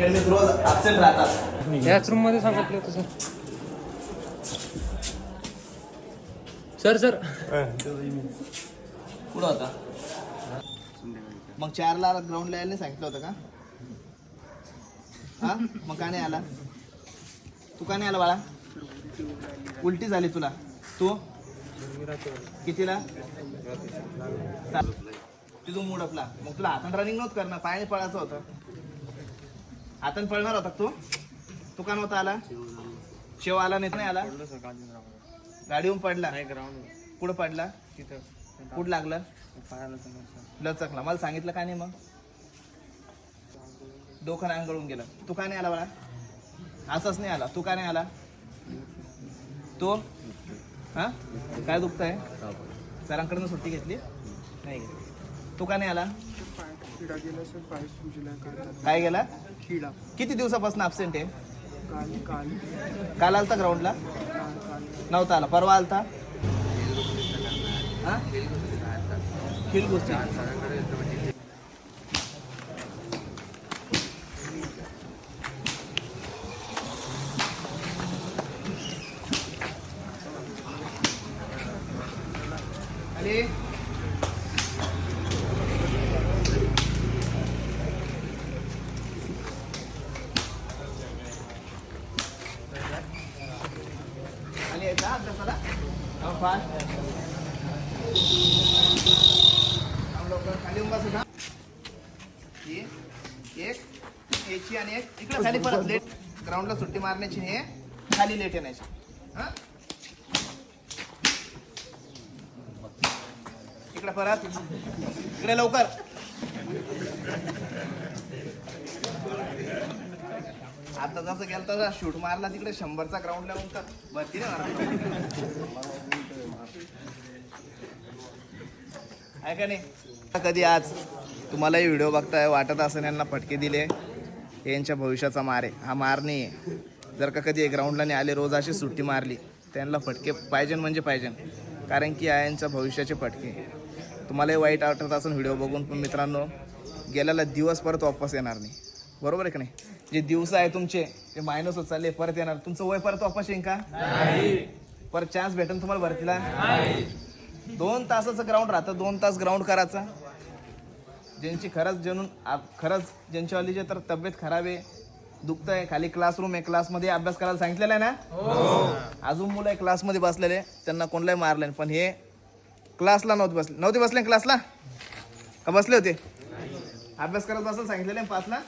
अकॅडमीत रोज absent राहतात. याच रूममध्ये सांगितलं होतं सर सर सर कुठं होता मग चारला ग्राउंडला यायला नाही सांगितलं होतं का? हा? मग का नाही आला? तू का नाही आला बाळा? उलटी झाली तुला. तू? कितीला? तिथून मूड आपला मग तुला हातान रनिंग नव्हतं करणार पायाने पळायचं होतं. हातान पळणार होता तू तू? का नव्हता आला? शेव आला नाही नाही आला? गाडीहून पडला? कुठं पडला? कुठं लागलं? लचकला. मला सांगितलं का नाही मग? डोकं अंगळून गेलं. तू का नाही आला बाळा? असंच नाही आला. तू का नाही आला? तो? हा? काय दुखत आहे सरांकडनं सुट्टी घेतली? नाही. घेतली. तू का नाही आला? किडा गेला सर पाय सुजला काल काय गेला? किती दिवसापासून अब्सेंट आहे? काल काल. काल आलता ग्राउंडला काल काल. नव्हता आला. परवा आलता? हा? खेळ गोष्टी अरे खाली यायचा अभ्यासाला फास्ट. थांब लवकर, खाली ना. ही, एक याची आणि एक. इकडे खाली परत लेट. ग्राउंडला सुट्टी मारण्याची हे खाली लेट येण्याची. हा? इकडे परत. इकडे लवकर. आता जसं गेलं तसं शूट मारला तिकडे शंभरचा ग्राउंडला तर भरती नाही आहे का नाही? कधी आज तुम्हालाही व्हिडिओ बघताय वाटत असेल यांना फटके दिले यांच्या भविष्याचा मार आहे. हा मार नाही आहे जर का कधी ग्राउंडला नाही आले रोज अशी सुट्टी मारली त्यांना फटके पाहिजे म्हणजे पाहिजे. कारण की आहे यांच्या भविष्याचे फटके. तुम्हालाही वाईट वाटत असून व्हिडिओ बघून पण मित्रांनो गेलेला दिवस परत वापस येणार नाही. बरोबर आहे का नाही? जे दिवस आहे तुमचे ते मायनस होत चालले परत येणार. तुमचं वय परत वापस येईन का? परत चान्स भेटेल तुम्हाला भरतीला? दोन तासाचं ग्राउंड राहतं. दोन तास ग्राउंड करायचा. ज्यांची खरंच जनून आप- खरंच ज्यांच्यावाली जे तर तब्येत खराब आहे दुखत आहे खाली क्लासरूम आहे. क्लासमध्ये अभ्यास करायला सांगितलेलं आहे ना? अजून मुलं क्लासमध्ये बसलेले. त्यांना कोणलाही मारलं. पण हे क्लासला नव्हते बसले. नव्हते बसले क्लासला का बसले होते? अभ्यास करत बसायला सांगितलेलं पाचला?